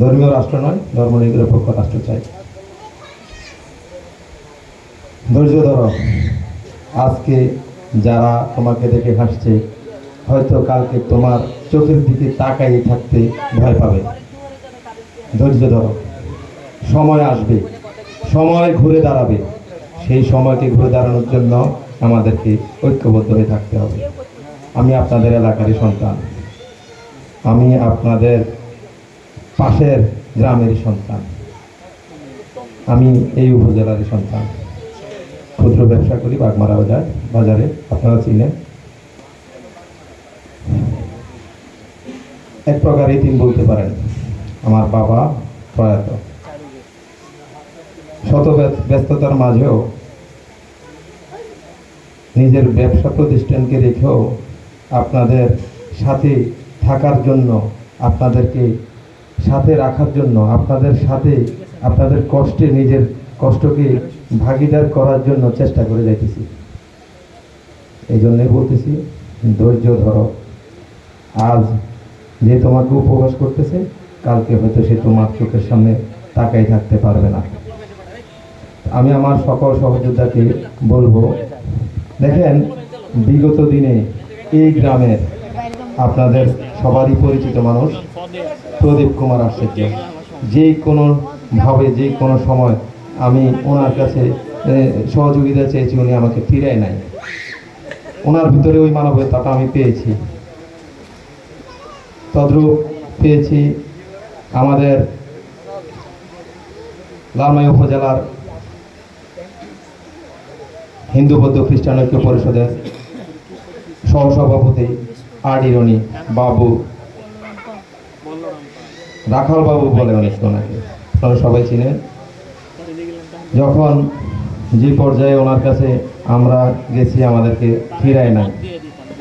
ধর্মীয় রাষ্ট্র নয় ধর্মনিরপেক্ষ রাষ্ট্র চাই। ধৈর্য ধরো। আজকে যারা তোমাকে দেখে হাসছে, হয়তো কালকে তোমার চোখের দিকে তাকাই থাকতে ভয় পাবে। ধৈর্য ধরো। সময় আসবে। সময় ঘুরে দাঁড়াবে। সেই সময়কে ঘুরে দাঁড়ানোর জন্য আমাদেরকে ঐক্যবদ্ধ হয়ে থাকতে হবে। আমি আপনাদের এলাকারই সন্তান। আমি আপনাদের পাশের গ্রামেরই সন্তান। আমি এই উপজেলারই সন্তান। ক্ষুদ্র ব্যবসা করি বাগমারা বাজার, বাজারে, আপনারা চিনেন। এক প্রকার ইতিম বলতে পারেন, আমার বাবা প্রয়াত। শত ব্যস- ব্যস্ততার মাঝেও নিজের ব্যবসা প্রতিষ্ঠানকে রেখেও আপনাদের সাথে থাকার জন্য আপনাদেরকে সাথে রাখার জন্য, আপনাদের সাথে আপনাদের কষ্টে নিজের কষ্টকে ভাগিদার করার জন্য চেষ্টা করে যাইতেছি। এই জন্যই বলতেছি, ধৈর্য ধরো। আজ যে তোমাকে উপবাস করতেছে, কালকে হয়তো সে তোমার চোখের সামনে তাকাই থাকতে পারবে না। আমি আমার সকল সহযোদ্ধাকে বলব, দেখেন, বিগত দিনে এই গ্রামের আপনাদের সবারই পরিচিত মানুষ প্রদীপ কুমার আশ্চর্য। যে কোনো ভাবে, যে কোনো সময় আমি ওনার কাছে সহযোগিতা চেয়েছি, উনি আমাকে ফিরায় নাই। ওনার ভিতরে ওই মানবতাটা আমি পেয়েছি। তদ্রূপ পেয়েছি আমাদের লালমাই উপজেলার হিন্দু বৌদ্ধ খ্রিস্টান ঐক্য পরিষদের সহসভাপতি আডিরনি বাবু রাখাল বাবু বলে অনেক ওনাকে আপনারা সবাই চিনেন যখন যে পর্যায়ে ওনার কাছে আমরা গেছি, আমাদেরকে ফিরায় নাই।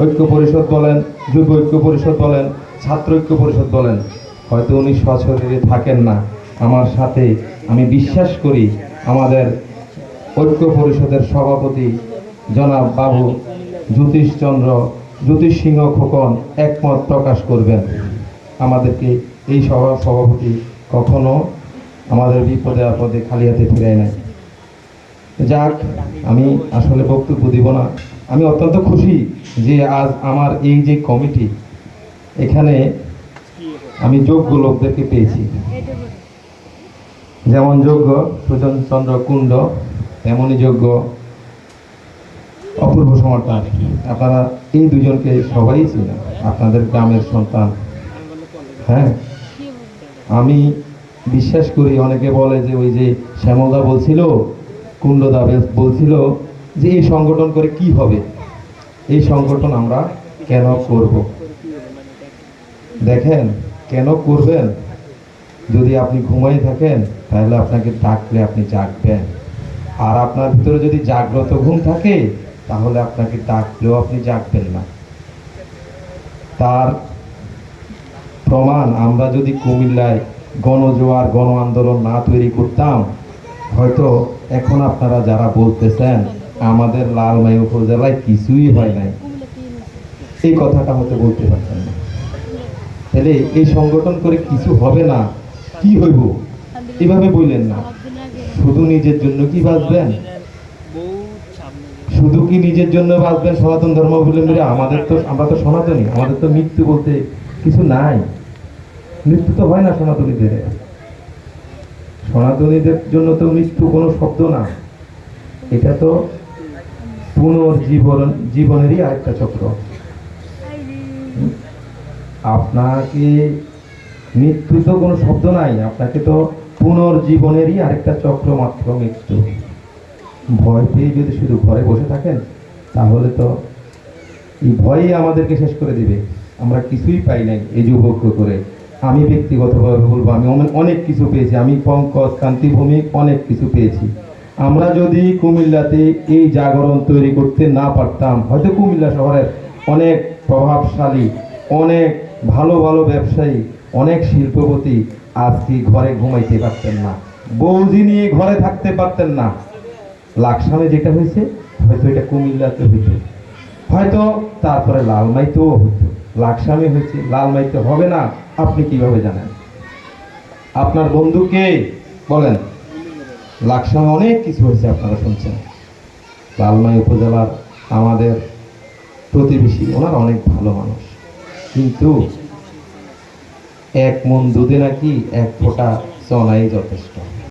ঐক্য পরিষদ বলেন, যুব ঐক্য পরিষদ বলেন, ছাত্র ঐক্য পরিষদ বলেন, হয়তো উনি সশরীরে থাকেন না। আমার সাথে আমি বিশ্বাস করি আমাদের ঐক্য পরিষদের সভাপতি জনাব বাবু জ্যোতিষচন্দ্র জ্যোতিষ সিংহ খোকন একমত প্রকাশ করবেন। আমাদেরকে এই সভা সভাপতি কখনো আমাদের বিপদে আপদে খালি হাতে ফিরায় নাই। যাক, আমি আসলে বক্তব্য দিব না। আমি অত্যন্ত খুশি যে আজ আমার এই যে কমিটি, এখানে আমি যোগ্য লোকদেরকে পেয়েছি। যেমন যোগ্য সুজন চন্দ্র কুণ্ড তেমনই যোগ্য অপূর্ব সমর্থন। আপনারা এই দুজনকে সবাই চিনেন, আপনাদের গ্রামের সন্তান হ্যাঁ? আমি বিশ্বাস করি, অনেকে বলে যে ওই যে শ্যামলদা বলছিল, কুণ্ডদা বলছিল যে এই সংগঠন করে কি হবে? এই সংগঠন আমরা কেন করব? দেখেন, কেন করবেন? যদি আপনি ঘুমাই থাকেন, তাহলে আপনাকে ডাকলে আপনি জাগবেন। আর আপনার ভিতরে যদি জাগ্রত ঘুম থাকে, তাহলে আপনাকে ডাকলেও আপনি জাগবেন না। তার প্রমাণ আমরা যদি কুমিল্লায় গণজোয়ার গণ আন্দোলন না তৈরি করতাম, হয়তো এখন আপনারা যারা বলতেছেন, আমাদের লালমাই উপজেলায় কিছুই হয় নাই। এই কথাটা হয়তো বলতে পারতেন না। তাহলে এই সংগঠন করে কিছু হবে না, কি হইব? এভাবে বললেন না। শুধু নিজের জন্য কি বাঁচবেন? শুধু কি নিজের জন্য বাঁচবেন? সনাতন ধর্ম ধর্মাবলম্বীরা, আমাদের তো, আমরা তো সনাতনী, আমাদের তো মৃত্যু বলতে কিছু নাই। মৃত্যু তো হয় না সনাতনীদের। সনাতনীদের জন্য তো মৃত্যু কোনো শব্দ না। এটা তো পুনর্জীবন, জীবনেরই আরেকটা চক্র। আপনাকে মৃত্যু তো কোনো শব্দ নাই, আপনাকে তো পুনর্জীবনেরই আরেকটা চক্র মাত্র মৃত্যু। ভয় পেয়ে যদি শুধু ঘরে বসে থাকেন, তাহলে তো এই ভয়ই আমাদেরকে শেষ করে দিবে। আমরা কিছুই পাই নাই এই যুবক করে। আমি ব্যক্তিগতভাবে বলব, আমি অনেক কিছু পেয়েছি। আমি পঙ্কজ কান্তি অনেক কিছু পেয়েছি। আমরা যদি কুমিল্লাতে এই জাগরণ তৈরি করতে না পারতাম, হয়তো কুমিল্লা শহরের অনেক প্রভাবশালী, অনেক ভালো ভালো ব্যবসায়ী, অনেক শিল্পপতি আজকে ঘরে ঘুমাইতে পারতেন না। বৌদি নিয়ে ঘরে থাকতে পারতেন না। লাকসামে যেটা হয়েছে, হয়তো এটা কুমিল্লাতে হইতো। হয়তো তারপরে লালমাইতেও হতো লাকসামে হয়েছে, লালমাইতে হবে না। আপনি কীভাবে জানেন? আপনার বন্ধুকে বলেন। লাকসামে অনেক কিছু হয়েছে, আপনারা শুনছেন। লালমাই উপজেলার আমাদের প্রতিবেশী, ওনার অনেক ভালো মানুষ। কিন্তু এক মন দুধে নাকি এক ফোঁটা চলাই যথেষ্ট।